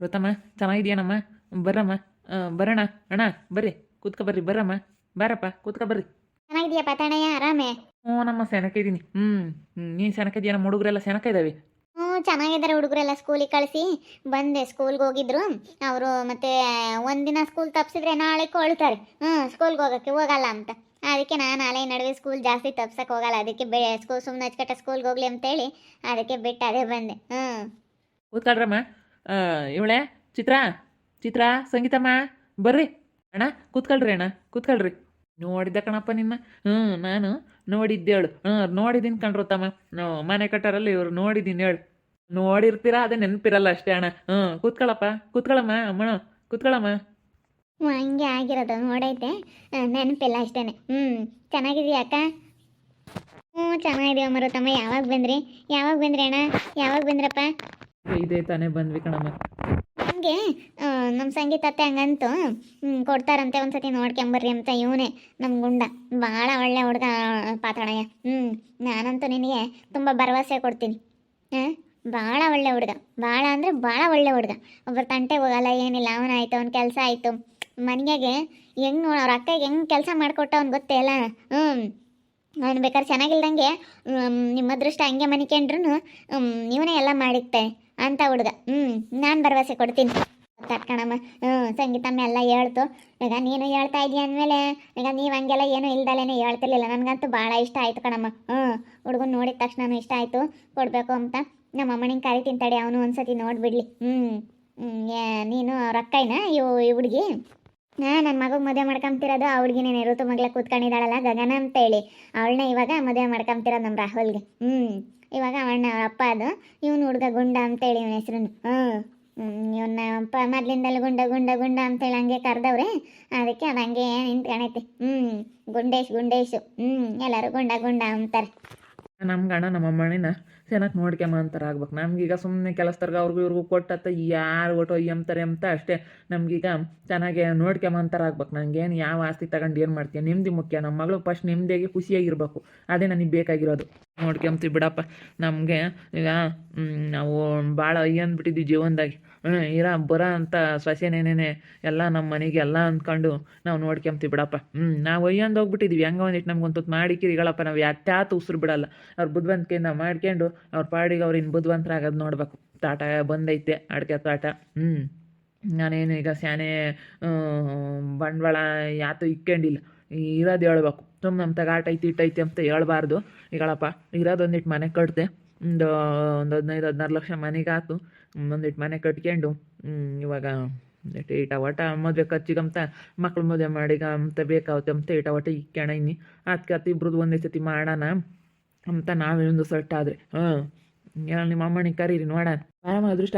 ರುತಮ್ಮ ಚೆನ್ನಾಗಿದೆಯಾನಮ್ಮ? ಬರ್ರಮ್ಮ. ಆ, ಬರೋಣ. ಅಣ್ಣ ಬರ್ರಿ. ಕೂತ್ಕೊ ಬರ್ರಿ. ಬರ್ರಮ್ಮ. ಬಾರಪ್ಪ ಕೂತ್ಕೊ ಬರ್ರಿ. ಚೆನ್ನಾಗಿದೆಯಾ ತಣಯ್ಯ ಆರಾಮೇ? ಹ್ಞೂ ನಮ್ಮ ಸೆನಕ ಇದ್ದೀನಿ ಹ್ಞೂ. ನೀನು ಸೆನಕ ಇದೆಯಾ? ನಮ್ಮ ಹುಡುಗರೆಲ್ಲ ಸೆನಕ ಇದ್ದಾವೆ ಹ್ಞೂ ಚೆನ್ನಾಗಿದ್ದಾರೆ ಹುಡುಗರೆಲ್ಲ ಸ್ಕೂಲಿಗೆ ಕಳಿಸಿ. ಬಂದೆ ಸ್ಕೂಲ್ಗೆ ಹೋಗಿದ್ರು. ಅವರು ಮತ್ತೆ ಒಂದಿನ ಸ್ಕೂಲ್ ತಪ್ಪಿಸಿದ್ರೆ ನಾಳೆ ಕೊಳ್ತಾರೆ. ಹ್ಞೂ ಸ್ಕೂಲ್ಗೆ ಹೋಗೋಕ್ಕೆ ಹೋಗಲ್ಲ ಅಂತ. ಅದಕ್ಕೆ ನಾನು ನಾಳೆ ನಡುವೆ ಸ್ಕೂಲ್ ಜಾಸ್ತಿ ತಪ್ಸಕ್ಕೆ ಹೋಗಲ್ಲ. ಅದಕ್ಕೆ ಬೆ ಸ್ಕೂಲ್ ಸುಮ್ಮನೆ ಹಚ್ಕಟ್ಟ ಸ್ಕೂಲ್ಗೆ ಹೋಗ್ಲಿ ಅಂತೇಳಿ ಅದಕ್ಕೆ ಬಿಟ್ಟು ಅದೇ ಬಂದೆ. ಹ್ಞೂ. ಕೂತ್ಕೊಳ್ರಮ್ಮ. ಇವಳೆ? ಚಿತ್ರ? ಚಿತ್ರ, ಸಂಗೀತಮ್ಮ? ಬರ್ರಿ. ಅಣ್ಣ, ಕೂತ್ಕೊಳ್ರಿ ಅಣ್ಣ, ಕೂತ್ಕೊಳ್ರಿ. ನೋಡಿದ್ದ ಕಣಪ್ಪ ನಿನ್ನ? ಹ್ಞೂ ನಾನು ನೋಡಿದ್ದೇಳು ಹ್ಞೂ ನೋಡಿದ್ದೀನಿ ಕಣ್ರು ತಮ್ಮ. ಮನೆ ಕಟ್ಟಾರಲ್ಲ ಇವ್ರು ನೋಡಿದ್ದೀನಿ ಹೇಳು. ನೋಡಿರ್ತೀರಾ, ಅದೇ ನೆನಪಿರಲ್ಲ ಅಷ್ಟೇ ಅಣ್ಣ. ಹ್ಞೂ ಕೂತ್ಕೊಳಪ್ಪ. ಕೂತ್ಕೊಳಮ್ಮ ಅಮ್ಮಣ್ಣ ಕೂತ್ಕೊಳಮ್ಮ. ಹ್ಞೂ ಹಂಗೆ ಆಗಿರೋದು, ನೋಡೈತೆ. ನೆನಪಿಲ್ಲ ಅಷ್ಟೇ ಹ್ಞೂ ಚೆನ್ನಾಗಿದೆಯಾ ಅಕ್ಕ? ಹ್ಞೂ ಚೆನ್ನಾಗಿದೆಯಾ ಮರುತಮ್ಮ ಯಾವಾಗ ಬಂದ್ರಿ? ಯಾವಾಗ ಬಂದ್ರಿ ಅಣ್ಣ? ಯಾವಾಗ ಬಂದ್ರಪ್ಪ? ಇದೇ ತಾನೇ ಬಂದ್ವಿ ಕಣಮ್ಮ. ಹಂಗೆ ನಮ್ಮ ಸಂಗೀತ ಅತ್ತೆ ಹಂಗಂತೂ ಹ್ಮ್, ಕೊಡ್ತಾರಂತೆ ಒಂದ್ಸತಿ ನೋಡ್ಕೊಂಬರ್ರಿ ಅಂತ ಇವನೇ ನಮ್ಮ ಗುಂಡ. ಭಾಳ ಒಳ್ಳೆ ಹುಡುಗ ಪಾತಾಳಯ್ಯ ಹ್ಞೂ ನಾನಂತೂ ನಿನಗೆ ತುಂಬ ಭರವಸೆ ಕೊಡ್ತೀನಿ. ಹಾಂ ಭಾಳ ಒಳ್ಳೆ ಹುಡುಗ. ಭಾಳ ಅಂದರೆ ಭಾಳ ಒಳ್ಳೆ ಹುಡುಗ. ಒಬ್ಬರು ತಂಟೆ ಹೋಗಲ್ಲ ಏನಿಲ್ಲ ಅವನಾಯ್ತು ಅವ್ನ ಕೆಲಸ ಆಯಿತು. ಮನೆಗೆ ಹೆಂಗೆ ನೋಡ ಅವ್ರ ಅಕ್ಕಗೆ ಹೆಂಗೆ ಕೆಲಸ ಮಾಡಿಕೊಟ್ಟ ಅವ್ನು ಗೊತ್ತೇ ಅಲ್ಲ? ಹ್ಞೂ ಅವ್ನು ಬೇಕಾದ್ರೆ ಚೆನ್ನಾಗಿಲ್ದಂಗೆ ನಿಮ್ಮ ಅದೃಷ್ಟ ಹಂಗೆ ಮನಿಕೊಂಡ್ರು ಇವನೇ ಎಲ್ಲ ಮಾಡಿಕ್ತಾನೆ ಅಂತ ಹುಡುಗ. ಹ್ಞೂ ನಾನು ಭರವಸೆ ಕೊಡ್ತೀನಿ. ತಟ್ಕಣಮ್ಮ ಹ್ಞೂ ಸಂಗೀತಮ್ಮ ಎಲ್ಲ ಹೇಳ್ತು. ಈಗ ನೀನು ಹೇಳ್ತಾ ಇದೀಯ ಅಂದಮೇಲೆ, ಈಗ ನೀವು ಹಂಗೆಲ್ಲ ಏನು ಇಲ್ದಲೇನೆ ಹೇಳ್ತಿರ್ಲಿಲ್ಲ. ನನಗಂತೂ ಭಾಳ ಇಷ್ಟ ಆಯ್ತು ಕಣಮ್ಮ. ಹ್ಞೂ ಹುಡುಗನ ನೋಡಿದ ತಕ್ಷಣ ಇಷ್ಟ ಆಯಿತು. ಕೊಡಬೇಕು ಅಂತ. ನಮ್ಮ ಅಮ್ಮನಿಗೆ ಕರಿತೀನಿ ತಡಿ, ಅವನು ಒಂದ್ಸತಿ ನೋಡಿಬಿಡ್ಲಿ. ಹ್ಞೂ ನೀನು ರೊಕ್ಕನ ಇವು, ಈ ಹುಡುಗಿ? ನಾ ನನ್ನ ಮಗಗೆ ಮದುವೆ ಮಾಡ್ಕೊಂತಿರೋದು ಆ ಹುಡುಗಿನೇ ಋತು ಮಗ್ಲ ಕೂತ್ಕೊಂಡಿದ್ದಾಳಲ್ಲ ಗಗನ ಅಂತ ಹೇಳಿ. ಅವಳನ್ನ ಇವಾಗ ಮದುವೆ ಮಾಡ್ಕೊಂತಿರೋದು ನಮ್ಮ ರಾಹುಲ್ಗೆ. ಹ್ಞೂ ಇವಾಗ ಅವಣ್ಣ ಅಪ್ಪ ಅದು. ಇವನು ಹುಡುಗ ಗುಂಡ ಅಂತೇಳಿ ಇವನ ಹೆಸರು ಹ್ಞೂ ಇವನ್ನ ಅಪ್ಪ ಮೊದ್ಲಿಂದಲೂ ಗುಂಡ ಗುಂಡ ಗುಂಡ ಅಂತೇಳಿ ಹಂಗೆ ಕರೆದವ್ರೆ. ಅದಕ್ಕೆ ಅದು ಹಂಗೆ ನಿಂತ್ಕೊಂಡೈತಿ ಹ್ಞೂ ಗುಂಡೇಶ್, ಗುಂಡೇಶು. ಹ್ಞೂ ಎಲ್ಲರೂ ಗುಂಡ ಗುಂಡ ಅಂತಾರೆ. ನಮ್ಮ ಅಣ್ಣ ನಮ್ಮ ಅಮ್ಮಣ್ಣಿನ ಚೆನ್ನಾಗಿ ನೋಡ್ಕೊಂಬ ಅಂತಾರೆ ಆಗ್ಬೇಕು. ನಮ್ಗೀಗ ಸುಮ್ಮನೆ ಕೆಲಸದವ್ರಿಗೆ ಅವ್ರಿಗೂ ಇವ್ರಿಗೂ ಕೊಟ್ಟತ್ತ ಯಾರು ಒಟ್ಟು ಎಂತಾರೆ ಅಂತ ಅಷ್ಟೇ. ನಮಗೀಗ ಚೆನ್ನಾಗಿ ನೋಡ್ಕೊಂಬ ಅಂತಾರೆ ಆಗ್ಬೇಕು. ನನಗೇನು ಯಾವ ಆಸ್ತಿ ತಗೊಂಡು ಏನು ಮಾಡ್ತೀಯ? ನೆಮ್ಮದಿ ಮುಖ್ಯ. ನಮ್ಮ ಮಗಳು ಫಸ್ಟ್ ನೆಮ್ಮದಿಯಾಗಿ ಖುಷಿಯಾಗಿರ್ಬೇಕು. ಅದೇ ನನಗೆ ಬೇಕಾಗಿರೋದು. ನೋಡ್ಕೊಂತೀವಿ ಬಿಡಪ್ಪ. ನಮಗೆ ಈಗ ನಾವು ಭಾಳ ಅಯ್ಯಂದ್ಬಿಟ್ಟಿದ್ವಿ ಜೀವನದಾಗಿ. ಇರ, ಬರ ಅಂತ ಸೊಸೆನೇನೇನೆ ಎಲ್ಲ ನಮ್ಮ ಮನೆಗೆ ಎಲ್ಲ ಅಂದ್ಕೊಂಡು ನಾವು ನೋಡ್ಕೊಂತೀವಿ ಬಿಡಪ್ಪ. ಹ್ಞೂ ನಾವು ಅಯ್ಯಂದು ಹೋಗ್ಬಿಟ್ಟಿದ್ವಿ. ಹೆಂಗೆ ಒಂದಿಟ್ಟು ನಮ್ಗೆ ಒಂದು ಮಾಡಿ ಕಿರಿಗಳಪ್ಪ ನಾವು ಯಾತ್ಯಾತು ಉಸಿರು ಬಿಡಲ್ಲ. ಅವ್ರ ಬುದ್ಧಿವಂತಿಕೆಯಿಂದ ಮಾಡ್ಕೊಂಡು ಅವ್ರ ಪಾಡಿಗೆ ಅವ್ರು ಇನ್ನು ಬುದ್ಧಿವಂತರಾಗೋದು ನೋಡಬೇಕು. ತಾಟ ಬಂದೈತೆ, ಅಡಿಕೆ ತಾಟ. ಹ್ಞೂ ನಾನೇನು ಈಗ ಸ್ಯಾನೆ ಬಂಡವಾಳ ಯಾತು ಇಕ್ಕೊಂಡಿಲ್ಲ. ಇರೋದು ಹೇಳ್ಬೇಕು. ಸುಮ್ಮನೆ ನಮ್ಮ ತಗ ಆಟ ಐತಿ ಇಟ್ಟೈತಿ ಅಂತ ಹೇಳ್ಬಾರ್ದು. ಹೇಳಪ್ಪ ಇರೋದು ಒಂದಿಟ್ಟು ಮನೆ ಕಟ್ತೆ ಒಂದು ಒಂದು ಹದಿನೈದು, ಹದಿನಾರು ಲಕ್ಷ ಮನೆಗೆ ಆತು ಒಂದಿಟ್ಟು ಮನೆ ಕಟ್ಕೊಂಡು ಇವಾಗ ಈಟ ಒಟ ಮದುವೆ ಖರ್ಚಿಗಂತ, ಮಕ್ಳು ಮದುವೆ ಮಾಡಿಗ ಅಂತ ಬೇಕಾಗುತ್ತೆ ಅಂತ ಈಟ ಒಟ ಇಕ್ಕೊಂಡೀನಿ ಅದಕ್ಕೆ ಅತಿ ಇಬ್ರದ್ದು ಒಂದೇ ಸತಿ ಮಾಡೋಣ ಅಂತ ನಾವೊಂದು ಸೆಟ್ ಆದ್ರೆ ಹಾಂ ನಿಮ್ಮ ಅಮ್ಮನಿಗೆ ಕರೀರಿ ನೋಡೋಣ. ಆರಾಮ ಅದೃಷ್ಟ?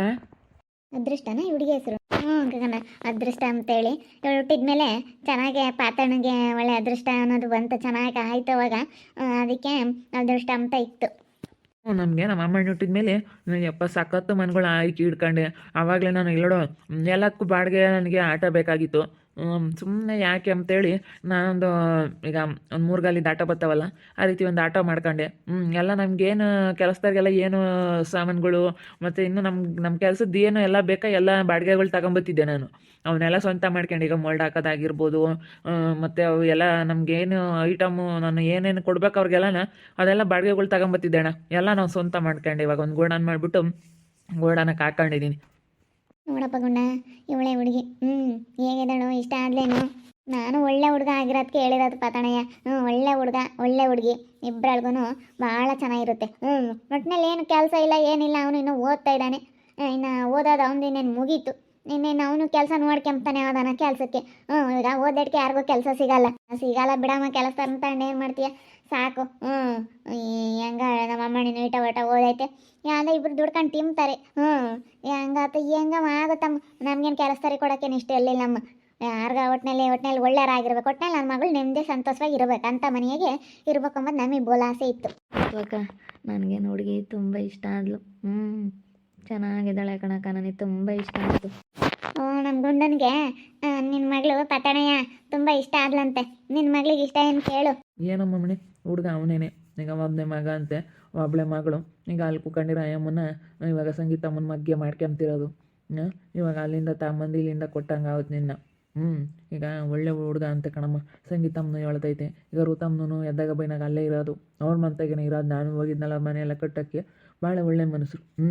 ಅದೃಷ್ಟನ ಈ ಹುಡುಗಿ ಹೆಸರು. ಹ್ಞೂ ಗಗನ, ಅದೃಷ್ಟ ಅಂತೇಳಿ. ಇವಳು ಹುಟ್ಟಿದ್ಮೇಲೆ ಚೆನ್ನಾಗೆ ಪಾತಣಿಗೆ ಒಳ್ಳೆ ಅದೃಷ್ಟ ಅನ್ನೋದು ಬಂತು, ಚೆನ್ನಾಗಿ ಆಯ್ತು ಅವಾಗ. ಅದಕ್ಕೆ ಅದೃಷ್ಟ ಅಂತ ಇತ್ತು. ಹ್ಞೂ ನಮಗೆ ನಮ್ಮ ಅಮ್ಮಣ್ಣ ಹುಟ್ಟಿದ ಮೇಲೆ ನನಗೆ ಅಪ್ಪ ಸಖತ್ತು ಮನ್ಗಳು ಆಯ್ಕೆ ಹಿಡ್ಕೊಂಡೆ. ಆವಾಗಲೇ ನಾನು ಎಲ್ಲೋ ಎಲ್ಲದಕ್ಕೂ ಬಾಡಿಗೆ ನನಗೆ ಆಟ ಬೇಕಾಗಿತ್ತು. ಸುಮ್ಮನೆ ಯಾಕೆ ಅಂತೇಳಿ ನಾನೊಂದು ಈಗ ಒಂದು ಮೂರು ಗಾಲಿದ ಆಟೋ ಬರ್ತಾವಲ್ಲ ಆ ರೀತಿ ಒಂದು ಆಟೋ ಮಾಡ್ಕೊಂಡೆ. ಹ್ಞೂ ಎಲ್ಲ ನಮಗೇನು ಕೆಲಸದಾಗೆಲ್ಲ ಏನು ಸಾಮಾನುಗಳು ಮತ್ತು ಇನ್ನು ನಮ್ಮ ನಮ್ಮ ಕೆಲಸದ್ದು ಏನು ಎಲ್ಲ ಬೇಕಾ ಎಲ್ಲ ಬಾಡಿಗೆಗಳು ತಗೊಂಬತ್ತಿದ್ದೆ ನಾನು. ಅವನ್ನೆಲ್ಲ ಸ್ವಂತ ಮಾಡ್ಕೊಂಡು, ಈಗ ಮೊಲ್ಡ್ ಹಾಕೋದಾಗಿರ್ಬೋದು ಮತ್ತು ಅವು ಎಲ್ಲ ನಮಗೇನು ಐಟಮು ನಾನು ಏನೇನು ಕೊಡ್ಬೇಕು ಅವ್ರಿಗೆಲ್ಲನ, ಅದೆಲ್ಲ ಬಾಡಿಗೆಗಳು ತಗೊಂಬತ್ತಿದ್ದೆ ಅಣ್ಣ. ಎಲ್ಲ ನಾವು ಸ್ವಂತ ಮಾಡ್ಕೊಂಡು, ಇವಾಗ ಒಂದು ಗೋಡನ್ ಮಾಡಿಬಿಟ್ಟು ಗೋಡನಕ್ಕೆ ಹಾಕೊಂಡಿದ್ದೀನಿ ನೋಡಪ್ಪ ಗುಂಡ, ಇವಳೆ ಹುಡುಗಿ. ಹ್ಞೂ ಹೇಗಿದ್ದಾಳು, ಇಷ್ಟ ಆದ್ಲೇನು ನಾನು ಒಳ್ಳೆ ಹುಡುಗ ಆಗಿರೋದಕ್ಕೆ ಹೇಳಿರೋದು ಪತಣಯ್ಯ ಹ್ಞೂ ಒಳ್ಳೆ ಹುಡುಗ, ಒಳ್ಳೆ ಹುಡುಗಿ. ಇಬ್ಬರಳ್ಗೂ ಭಾಳ ಚೆನ್ನಾಗಿರುತ್ತೆ. ಹ್ಞೂ ಒಟ್ಟಿನಲ್ಲಿ ಏನು ಕೆಲಸ ಇಲ್ಲ, ಏನಿಲ್ಲ, ಅವನು ಇನ್ನೂ ಓದ್ತಾ ಇದ್ದಾನೆ. ಇನ್ನು ಓದೋದು ಅವನು ಇನ್ನೇನು ಮುಗೀತು. ಇನ್ನೇನು ಅವನು ಕೆಲಸ ನೋಡ್ಕೊಂತಾನೆ ಹೋದಾನ ಕೆಲಸಕ್ಕೆ. ಹ್ಞೂ ಈಗ ಓದೋದಕ್ಕೆ ಯಾರಿಗೂ ಕೆಲಸ ಸಿಗಲ್ಲ. ಸಿಗಲ್ಲ ಬಿಡಮ್ಮ, ಕೆಲಸ ಅಂತ ಏನು ಮಾಡ್ತೀಯ? ಸಾಕು. ಹ್ಞೂ ಹೆಂಗ ನಮ್ಮ ಅಮ್ಮ ನೀನು ಇಟ ಒಟ ಓದೈತೆ. ಯಾಂದ ಇಬ್ರು ದುಡ್ಕೊಂಡು ತಿಂತಾರೆ. ಹ್ಞೂ ಹೆಂಗಾತ ಹೆಂಗ ಆಗುತ್ತಮ್ಮ ನಮ್ಗೇನು ಕೆಲಸದಾರಿ ಕೊಡೋಕ್ಕೇನು ಇಷ್ಟ ಇರಲಿಲ್ಲಮ್ಮ ಯಾರ್ಗ ಒಟ್ನಲ್ಲಿ ಒಟ್ನಲ್ಲಿ ಒಳ್ಳೆಯರಾಗಿರ್ಬೇಕು. ಒಟ್ನಲ್ಲಿ ನನ್ನ ಮಗಳು ನೆಮ್ಮದಿ ಸಂತೋಷವಾಗಿ ಇರ್ಬೇಕು ಅಂತ ಮನೆಗೆ ಇರ್ಬೇಕು ಅಂಬದು ನಮಗೆ ಬೋಲಾಸೆ ಇತ್ತು. ಇವಾಗ ನನಗೆ ಹುಡುಗಿ ತುಂಬ ಇಷ್ಟ ಆದ್ಲು. ಹ್ಞೂ ಚೆನ್ನಾಗಿದ್ದಾಳೆ ಕಣಕ್ಕ ನನಗೆ ತುಂಬ ಇಷ್ಟ ಆಯಿತು. ಓ ನಮ್ಮ ಗುಂಡನಿಗೆ ನಿನ್ನ ಮಗಳು ಪತಣಯ್ಯ ತುಂಬ ಇಷ್ಟ ಆದ್ಲಂತೆ. ನಿನ್ನ ಮಗಳಿಗೆ ಇಷ್ಟ ಏನು ಕೇಳು. ಏನಮ್ಮ ಮಣಿ? ಹುಡುಗ ಅವನೇನೆ. ಈಗ ಒಬ್ಬನೇ ಮಗ ಅಂತೆ ಒಬ್ಬಳೆ ಮಗಳು. ಈಗ ಅಲ್ಲಿ ಕುಕೊಂಡಿರೋ ಅಯ್ಯಮ್ಮನ ಇವಾಗ ಸಂಗೀತಮ್ಮನ ಮಗ್ಗೆ ಮಾಡ್ಕೊಂತಿರೋದು? ಇವಾಗ ಅಲ್ಲಿಂದ ತಗೊಂಬಂದು ಇಲ್ಲಿಂದ ಕೊಟ್ಟಂಗೆ ಆಗುತ್ತೆ ನಿನ್ನ. ಹ್ಞೂ ಈಗ ಒಳ್ಳೆ ಹುಡುಗ ಅಂತ ಕಣಮ್ಮ. ಸಂಗೀತಮ್ಮನು ಹೇಳ್ತೈತೆ. ಈಗ ಋತಮ್ನು ಎದ್ದಾಗ ಬೈನಾಗ ಅಲ್ಲೇ ಇರೋದು. ಅವ್ರ ಮಂತಾಗೇನೆ ಇರೋದು. ನಾನು ಹೋಗಿದ್ನಲ್ಲ ಮನೆಯೆಲ್ಲ ಕಟ್ಟೋಕ್ಕೆ. ಭಾಳ ಒಳ್ಳೆ ಮನಸ್ಸು. ಹ್ಞೂ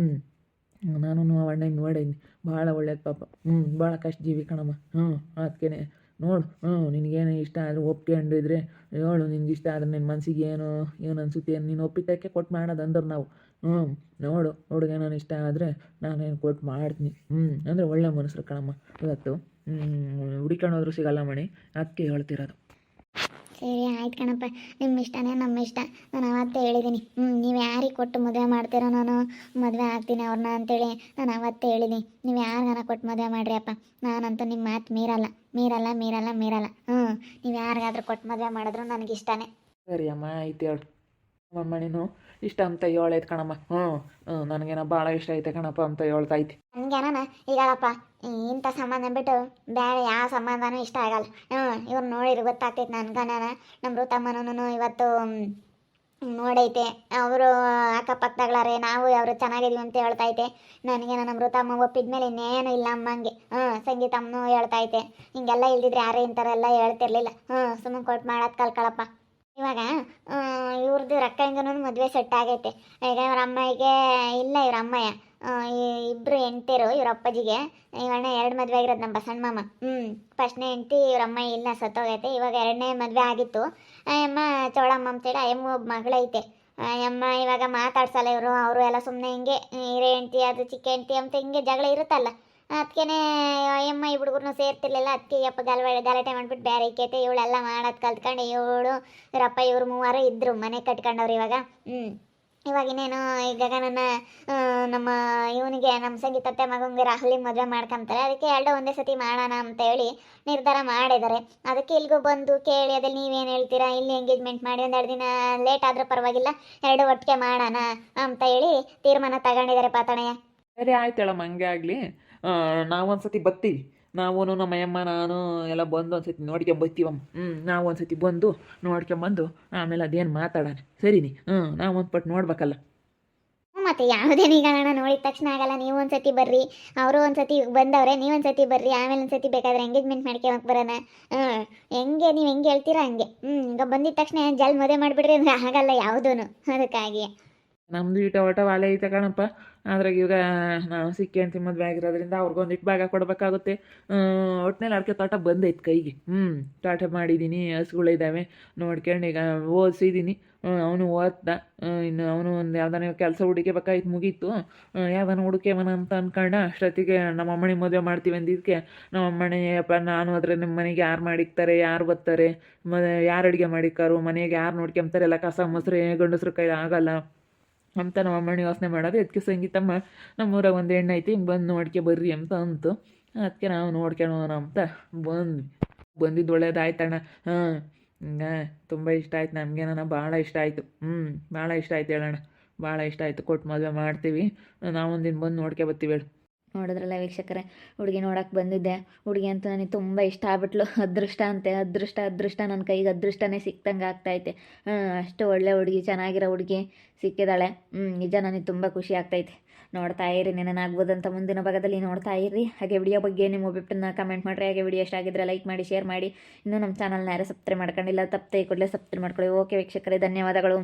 ನಾನು ಅಣ್ಣ ನೋಡೀನಿ. ಭಾಳ ಒಳ್ಳೇದು ಪಾಪ. ಹ್ಞೂ ಭಾಳ ಕಷ್ಟ ಜೀವಿ ಕಣಮ್ಮ. ಹ್ಞೂ ಅದಕ್ಕೇನೆ ನೋಡು, ಹ್ಞೂ, ನಿನಗೇನು ಇಷ್ಟ ಆದ್ರೆ ಒಪ್ಕೊಂಡಿದ್ರೆ ಹೇಳು ನಿನ್ಗೆ ಇಷ್ಟ ಆದ್ರೆ ನಿನ್ನ ಮನಸ್ಸಿಗೆ ಏನು ಏನು ಅನ್ಸುತ್ತೆ ನೀನು ಒಪ್ಪಿತಕ್ಕೆ ಕೊಟ್ಟು ಮಾಡೋದು ಅಂದ್ರೆ ನಾವು. ಹ್ಞೂ, ನೋಡು, ಹುಡುಗ ನಾನು ಇಷ್ಟ ಆದರೆ ನಾನೇನು ಕೊಟ್ಟು ಮಾಡ್ತೀನಿ. ಹ್ಞೂ, ಅಂದರೆ ಒಳ್ಳೆ ಮನಸ್ಸು ಕಣಮ್ಮ ಇವತ್ತು. ಹ್ಞೂ ಹೋದ್ರೂ ಸಿಗಲ್ಲ ಮಣಿ, ಅದಕ್ಕೆ ಹೇಳ್ತಿರೋದು. ಸರಿ ಆಯ್ತು ಕಣಪ್ಪ. ನಿಮ್ಮ ಇಷ್ಟನೇ ನಮ್ಮ ಇಷ್ಟ. ನಾನು ಅವತ್ತೇ ಹೇಳಿದ್ದೀನಿ ಹ್ಞೂ ನೀವು ಯಾರಿಗೆ ಕೊಟ್ಟು ಮದುವೆ ಮಾಡ್ತೀರೋ ನಾನು ಮದುವೆ ಆಗ್ತೀನಿ ಅವ್ರನ್ನ ಅಂತೇಳಿ ನಾನು ಅವತ್ತೇ ಹೇಳಿದ್ದೀನಿ ನೀವು ಯಾರಿಗಾನ ಕೊಟ್ಟು ಮದುವೆ ಮಾಡ್ರಿ ಅಪ್ಪ. ನಾನಂತೂ ನಿಮ್ಮ ಮಾತು ಮೀರಲ್ಲ. ಮೀರಲ್ಲ ಮೀರಲ್ಲ ಮೀರಲ್ಲ. ಹ್ಞೂ ನೀವು ಯಾರಿಗಾದ್ರೂ ಕೊಟ್ಟು ಮದುವೆ ಮಾಡಿದ್ರು ನನಗೆ ಇಷ್ಟನೇ. ಸರಿ ಅಮ್ಮ ಆಯ್ತು ಹೇಳು. ಅಮ್ಮ ನೀನು ಇಷ್ಟ ಅಂತ ಹೇಳೈತೆ ಕಣಮ್ಮ. ಹ್ಞೂ ಹ್ಞೂ ನನಗೇನೋ ಭಾಳ ಇಷ್ಟ ಐತೆ ಕಣಪ್ಪ ಅಂತ ಹೇಳ್ತೈತಿ ನನಗೇನ ಈಗಳಪ್ಪ ಇಂಥ ಸಂಬಂಧ ಬಿಟ್ಟು ಬೇರೆ ಯಾವ ಸಂಬಂಧನೂ ಇಷ್ಟ ಆಗಲ್ಲ. ಹ್ಞೂ, ಇವ್ರು ನೋಡಿದ್ರೆ ಗೊತ್ತಾಗ್ತೈತೆ ನನ್ಗನ ನಮ್ಮ ಋತಮ್ಮನೂ ಇವತ್ತು ನೋಡೈತೆ. ಅವರು ಅಕ್ಕಪಕ್ಕದಾಗ್ಲಾರೆ ನಾವು ಅವರು ಚೆನ್ನಾಗಿದೀವಿ ಅಂತ ಹೇಳ್ತೈತೆ ನನಗೆ ನನ್ನ ಮೃತಮ್ಮ ಒಪ್ಪಿದ ಮೇಲೆ ಇನ್ನೇನು ಇಲ್ಲ ಅಮ್ಮಂಗೆ. ಹ್ಞೂ, ಸಂಗೀತಮ್ಮನೂ ಹೇಳ್ತೈತೆ ಹಿಂಗೆಲ್ಲ ಇಲ್ದಿದ್ರೆ ಯಾರೇ ಇಂಥವ್ರೆಲ್ಲ ಹೇಳ್ತಿರ್ಲಿಲ್ಲ. ಹ್ಞೂ ಸುಮ್ಮನೆ ಕೊಟ್ಟು ಮಾಡೋದು ಕಲ್ಕಳಪ್ಪ ಇವಾಗ ಇವ್ರದ್ದು ರೊಕ್ಕಂಗನೂ ಮದುವೆ ಸೆಟ್ ಆಗೈತೆ. ಈಗ ಇವ್ರ ಅಮ್ಮಗೆ ಇಲ್ಲ, ಇವ್ರ ಅಮ್ಮಯ್ಯ. ಇಬ್ರು ಹೆಂಡ್ತಿರು ಇವ್ರ ಅಪ್ಪಾಜಿಗೆ. ಇವಣ್ಣ ಎರಡು ಮದುವೆ ಆಗಿರೋದು ನಮ್ಮ ಬಸಣ್ಣ ಮಾಮ. ಹ್ಞೂ ಫಸ್ಟ್ನೇ ಹೆಂಡ್ತಿ ಇವ್ರ ಅಮ್ಮ ಇಲ್ಲ, ಸತ್ತೋಗೈತೆ. ಇವಾಗ ಎರಡನೇ ಮದುವೆ ಆಗಿತ್ತು. ಅಮ್ಮ ಚೌಳಮ್ಮ ಅಂತೇಳಿ ಅಯ್ಯಮ್ಮ ಒಬ್ಬ ಮಗಳೈತೆ. ಅಮ್ಮ ಇವಾಗ ಮಾತಾಡ್ಸಲ್ಲ ಇವರು. ಅವರು ಎಲ್ಲ ಸುಮ್ಮನೆ ಹಿಂಗೆ, ಹಿರೇ ಹೆಂಡ್ತಿ, ಅದು ಚಿಕ್ಕ ಹೆಂಡ್ತಿ ಅಂತ ಹಿಂಗೆ ಜಗಳ ಇರುತ್ತಲ್ಲ. ಅದಕ್ಕೇನೆ ಅಮ್ಮ ಈ ಹುಡುಗರ್ನು ಸೇರ್ತಿರ್ಲಿಲ್ಲ. ಅದಕ್ಕೆ ಅಪ್ಪ ಗಲವಾಡೆ ಗಲಾಟೆ ಮಾಡ್ಬಿಟ್ಟು ಬೇರೆ ಇಕ್ಕೈತೆ ಇವಳೆಲ್ಲ ಮಾಡೋದು ಕಲ್ತ್ಕೊಂಡು ಇವಳು ಇವರಪ್ಪ ಇವ್ರು ಮೂವರು ಇದ್ದರು ಮನೆ ಕಟ್ಕೊಂಡವ್ರು ಇವಾಗ. ಹ್ಞೂ ಇವಾಗ ಇನ್ನೇನು ಈಗ ನನ್ನ ನಮ್ಮ ಇವನಿಗೆ, ನಮ್ಮ ಸಂಗೀತತ್ತೆ ಮಗಂಗೆ ರಾಹುಲಿ ಮದುವೆ ಮಾಡ್ಕೊಂತಾರೆ. ಅದಕ್ಕೆ ಎರಡು ಒಂದೇ ಸತಿ ಮಾಡೋಣ ಅಂತ ಹೇಳಿ ನಿರ್ಧಾರ ಮಾಡಿದ್ದಾರೆ. ಅದಕ್ಕೆ ಇಲ್ಲಿಗೂ ಬಂದು ಕೇಳಿ, ಅದ್ರಲ್ಲಿ ನೀವೇನು ಹೇಳ್ತೀರಾ? ಇಲ್ಲಿ ಎಂಗೇಜ್ಮೆಂಟ್ ಮಾಡಿ ಒಂದೆರಡು ದಿನ ಲೇಟ್ ಆದರೂ ಪರವಾಗಿಲ್ಲ, ಎರಡು ಒಟ್ಟಿಗೆ ಮಾಡೋಣ ಅಂತ ಹೇಳಿ ತೀರ್ಮಾನ ತಗೊಂಡಿದ್ದಾರೆ ಪಾತಣಯ್ಯ ಸರಿ ಆಯ್ತು ಹೇಳಮ್ಮ, ಹಂಗೆ ಆಗಲಿ. ನಾವು ಒಂದ್ಸತಿ ಬರ್ತೀವಿ. ನಾವು ನಮ್ಮಯ್ಯಮ್ಮ ನಾನು ಎಲ್ಲ ಬಂದು ಒಂದ್ಸತಿ ನೋಡ್ಕೊಂಬರ್ತೀವಮ್ಮ ಹ್ಞೂ ನಾವು ಒಂದ್ಸತಿ ಬಂದು ನೋಡ್ಕೊಂಬಂದು ಆಮೇಲೆ ಅದೇನು ಮಾತಾಡೋಣ. ಸರಿನಿ? ಹ್ಞೂ ನಾವು ಒಂದು ಪಟ್ಟು ನೋಡ್ಬೇಕಲ್ಲ. ಮತ್ತೆ ಯಾವುದೇ ನಿಗಣ ನೋಡಿದ ತಕ್ಷಣ ಆಗಲ್ಲ. ನೀವು ಒಂದ್ಸತಿ ಬರ್ರಿ. ಅವರು ಒಂದ್ಸತಿ ಬಂದವ್ರೆ, ನೀವು ಒಂದ್ಸತಿ ಬರ್ರಿ. ಆಮೇಲೆ ಒಂದ್ಸತಿ ಬೇಕಾದ್ರೆ ಎಂಗೇಜ್ಮೆಂಟ್ ಮಾಡ್ಕೊಳಕ್ ಬರೋಣ. ಹಾಂ ಹೆಂಗೆ, ನೀವು ಹೆಂಗೆ ಹೇಳ್ತೀರಾ ಹಂಗೆ. ಹ್ಞೂ ಈಗ ಬಂದಿದ ತಕ್ಷಣ ಜಲ್ ಮದುವೆ ಮಾಡಿಬಿಡ್ರಿ ಅಂದ್ರೆ ಆಗಲ್ಲ ಯಾವುದೂ ಅದಕ್ಕಾಗಿ ನಮ್ಮದು ಈಟ ಒಟ ವಾಲೆ ಐತೆ ಕಣಪ್ಪ. ಅದ್ರಾಗ ಇವಾಗ ನಾವು ಸಿಕ್ಕಿ ಅಂತ ಮದುವೆ ಆಗಿರೋದ್ರಿಂದ ಅವ್ರಿಗೊಂದಿಟ್ಟು ಭಾಗ ಕೊಡಬೇಕಾಗುತ್ತೆ. ಒಟ್ಟಿನಲ್ಲಿ ಅಡಿಕೆ ತೋಟ ಬಂದೈತೆ ಕೈಗೆ. ಹ್ಞೂ ತೋಟ ಮಾಡಿದ್ದೀನಿ ಹಸುಗಳಿದ್ದಾವೆ ನೋಡ್ಕೊಂಡು ಈಗ ಓದಿಸಿದ್ದೀನಿ ಅವನು ಓದ್ದ. ಇನ್ನು ಅವನು ಒಂದು ಯಾವ್ದಾನ ಕೆಲಸ ಹುಡುಕಬೇಕಾಯ್ತು ಮುಗೀತು. ಯಾವ್ದಾನ ಹುಡುಕೇವನ ಅಂತ ಅನ್ಕೊಂಡ ಅಷ್ಟೊತ್ತಿಗೆ ನಮ್ಮ ಅಮ್ಮನಿಗೆ ಮದುವೆ ಮಾಡ್ತೀವಿ ಅಂದಿದ್ದಕ್ಕೆ ನಮ್ಮ ಅಮ್ಮನೇ, ಅಪ್ಪ, ನಾನು ಆದರೆ ನಿಮ್ಮ ಮನೆಗೆ ಯಾರು ಮಾಡಿಕ್ತಾರೆ, ಯಾರು ಬರ್ತಾರೆ ಮ, ಯಾರು ಅಡುಗೆ ಮಾಡಿಕ್ಕಾರು? ಮನೆಗೆ ಯಾರು ನೋಡ್ಕೊಂತಾರೆ ಎಲ್ಲ ಕಸ, ಮೊಸರು, ಗಂಡಸ್ರ ಕೈ ಆಗಲ್ಲ. ಅಂತ ನಮ್ಮ ಅಮ್ಮಣ್ಣಿ ಯೋಚನೆ ಮಾಡೋದು. ಅದಕ್ಕೆ ಸಂಗೀತಮ್ಮ ನಮ್ಮೂರಾಗ ಒಂದು ಹೆಣ್ಣು ಐತಿ, ಹಿಂಗೆ ಬಂದು ನೋಡ್ಕೆ ಬರ್ರಿ ಅಂತ ಅಂತು. ಅದಕ್ಕೆ ನಾವು ನೋಡ್ಕೊಳೋಣ ಅಂತ ಬಂದ್ವಿ. ಬಂದಿದ್ದು ಒಳ್ಳೇದಾಯ್ತಣ್ಣ ಹಾಂ, ಹಿಂಗೆ ತುಂಬ ಇಷ್ಟ ಆಯ್ತು ನಮಗೆ ನನ್ನ ಭಾಳ ಇಷ್ಟ ಆಯಿತು. ಹ್ಞೂ ಭಾಳ ಇಷ್ಟ ಆಯ್ತು ಹೇಳೋಣ ಭಾಳ ಇಷ್ಟ ಆಯಿತು ಕೊಟ್ಟು ಮದುವೆ ಮಾಡ್ತೀವಿ. ನಾವೊಂದಿನ ಬಂದು ನೋಡ್ಕೊ ಬರ್ತೀವಿ ಹೇಳು. ನೋಡಿದ್ರಲ್ಲ ವೀಕ್ಷಕರೇ? ಹುಡುಗಿ ನೋಡೋಕೆ ಬಂದಿದ್ದೆ. ಹುಡುಗಿ ಅಂತೂ ನನಗೆ ತುಂಬ ಇಷ್ಟ ಆಗ್ಬಿಟ್ಲು. ಅದೃಷ್ಟ ಅಂತೆ, ಅದೃಷ್ಟ ಅದೃಷ್ಟ. ನನ್ನ ಕೈಗೆ ಅದೃಷ್ಟನೇ ಸಿಕ್ತಂಗೆ ಆಗ್ತೈತೆ. ಅಷ್ಟು ಒಳ್ಳೆ ಹುಡುಗಿ, ಚೆನ್ನಾಗಿರೋ ಹುಡುಗಿ ಸಿಕ್ಕಿದಾಳೆ. ನಿಜ ನನಗೆ ತುಂಬ ಖುಷಿ ಆಗ್ತೈತೆ. ನೋಡ್ತಾ ಇರಿ ನೆನನಾಗ್ಬೋದಂತ ಮುಂದಿನ ಭಾಗದಲ್ಲಿ ನೋಡ್ತಾ ಇರಿ. ಹಾಗೆ ವಿಡಿಯೋ ಬಗ್ಗೆ ನಿಮ್ಮ ಒಬ್ಬಿಟ್ಟನ್ನ ಕಮೆಂಟ್ ಮಾಡಿರಿ. ಹಾಗೆ ವಿಡಿಯೋ ಇಷ್ಟ ಆಗಿದ್ರೆ ಲೈಕ್ ಮಾಡಿ ಶೇರ್ ಮಾಡಿ. ಇನ್ನೂ ನಮ್ಮ ಚಾನಲ್ನ ಯಾರು ಸಬ್ಸ್ಕ್ರೈಬ್ ಮಾಡ್ಕೊಂಡಿಲ್ಲ, ತಪ್ಪದೆ ಕೂಡಲೇ ಸಬ್ಸ್ಕ್ರೈಬ್ ಮಾಡ್ಕೊಳ್ಳಿ. ಓಕೆ ವೀಕ್ಷಕರೇ, ಧನ್ಯವಾದಗಳು.